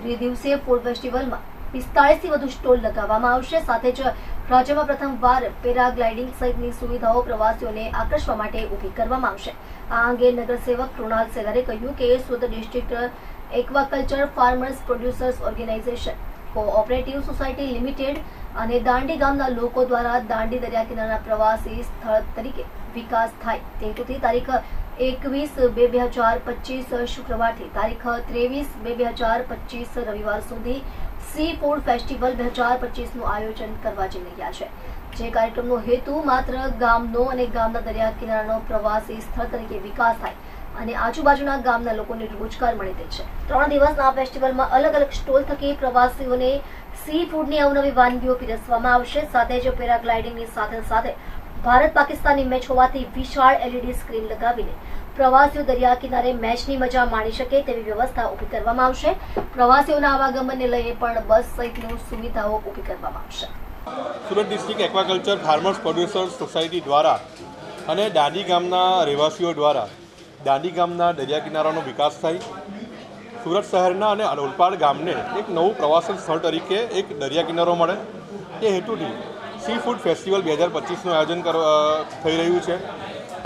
ત્રિદિવસીય ફૂડ ફેસ્ટિવલમાં પિસ્તાળીસથી વધુ સ્ટોલ લગાવવામાં આવશે. સાથે જ રાજ્યમાં પ્રથમવાર પેરાગ્લાઇડિંગ સહિતની સુવિધાઓ પ્રવાસીઓને આકર્ષવા માટે ઊભી કરવામાં આવશે. આ અંગે નગરસેવક કૃણાલ સેલારે કહ્યું કે Surat district aquaculture farmers producers organisation, cooperative society limited અને દાંડી ગામના લોકો દ્વારા દાંડી દરિયા કિનારાના પ્રવાસી સ્થળ તરીકે વિકાસ થાય. તે હેતુથી તારીખ એકવીસ બે બે હજાર પચીસ શુક્રવારથી તારીખ ત્રેવીસ બે બે હજાર પચીસ રવિવાર સુધી સી ફૂડ ફેસ્ટિવલ બે હજાર પચીસનું આયોજન કરવા જઈ રહ્યા છે. જે કાર્યક્રમનો હેતુ માત્ર ગામનો અને ગામના દરિયા કિનારાનો પ્રવાસી સ્થળ તરીકે વિકાસ થાય અને આજુબાજુના ગામના લોકોને રોજગાર મળી રહે છે. ત્રણ દિવસના ફેસ્ટિવલમાં અલગ અલગ સ્ટોલ થકી પ્રવાસીઓને સી ફૂડની અવનવી વાનગીઓ પીરસવામાં આવશે. સાથે જ પેરાગ્લાઇડિંગની સાથે સાથે ભારત પાકિસ્તાનની મેચ હોવાથી વિશાળ એલઈડી સ્ક્રીન લગાવીને પ્રવાસીઓ દરિયા કિનારે મેચની મજા માણી શકે તેવી વ્યવસ્થા ઊભી કરવામાં આવશે. પ્રવાસીઓના આવાગમનને લઈને પણ બસ સહિતની સુવિધાઓ ઊભી કરવામાં આવશે. Surat district aquaculture farmers producers society દ્વારા અને દાંડી ગામના રહેવાસીઓ દ્વારા દાંડી ગામના દરિયા કિનારાનો વિકાસ થાય. સુરત શહેરના અને અનોલપાડ ગામને એક નવું પ્રવાસન સ્થળ તરીકે એક દરિયા કિનારો મળે. એ હેતુથી સી ફૂડ ફેસ્ટિવલ બે હજાર પચીસનું આયોજન કર થઈ રહ્યું છે.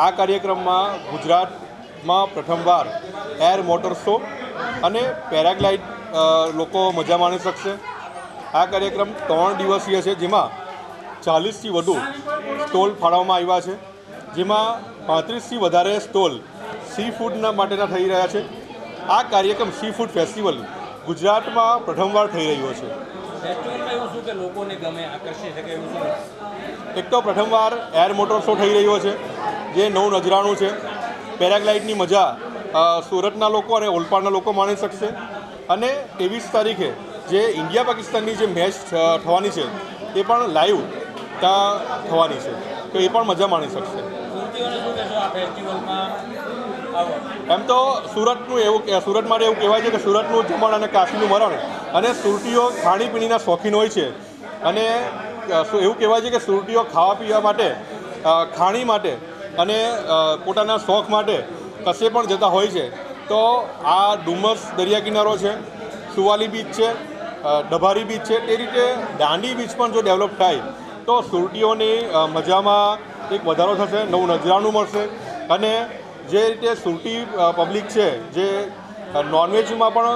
આ કાર્યક્રમમાં ગુજરાતમાં પ્રથમવાર એર મોટર શો અને પેરાગ્લાઇડ લોકો મજા માણી શકશે. આ કાર્યક્રમ ત્રણ દિવસીય છે, જેમાં ચાલીસથી વધુ સ્ટોલ ફાળવવામાં આવ્યા છે. જેમાં પાંત્રીસથી વધારે સ્ટોલ સી ફૂડના માટેના થઈ રહ્યા છે. આ કાર્યક્રમ સી ફૂડ ફેસ્ટિવલ ગુજરાતમાં પ્રથમવાર થઈ રહ્યો છે. શું કે લોકોને ગમે આકર્ષી શકે એવું શું? એક તો પ્રથમવાર એર મોટર શો થઈ રહ્યો છે જે નવું નજરાણું છે. પેરાગ્લાઇડની મજા સુરતના લોકો અને ઓલપાડના લોકો માણી શકશે. અને ત્રેવીસ તારીખે જે ઇન્ડિયા પાકિસ્તાનની જે મેચ થવાની છે એ પણ લાઈવ ત્યાં થવાની છે. તો એ પણ મજા માણી શકશે. એમ તો સુરતનું એવું સુરત માટે એવું કહેવાય છે કે સુરતનું જમણ અને કાશીનું મરણ અને સુરતીઓ ખાણીપીણીના શોખીન હોય છે. અને એવું કહેવાય છે કે સુરતીઓ ખાવા પીવા માટે ખાણી માટે અને પોતાના શોખ માટે કશે પણ જતા હોય છે. તો આ ડુમસ દરિયા કિનારો છે, સુવાલી બીચ છે ડભારી બીચ છે તે રીતે દાંડી બીચ પણ જો ડેવલપ થાય, તો સુરતીઓની મજામાં એક વધારો થશે, નવું નજરાણું મળશે. અને જે રીતે સુરતી પબ્લિક છે, જે નોનવેજમાં પણ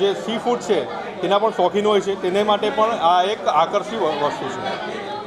જે સી ફૂડ છે તેના પણ શોખીન હોય છે. તેને માટે પણ આ એક આકર્ષી વસ્તુ છે.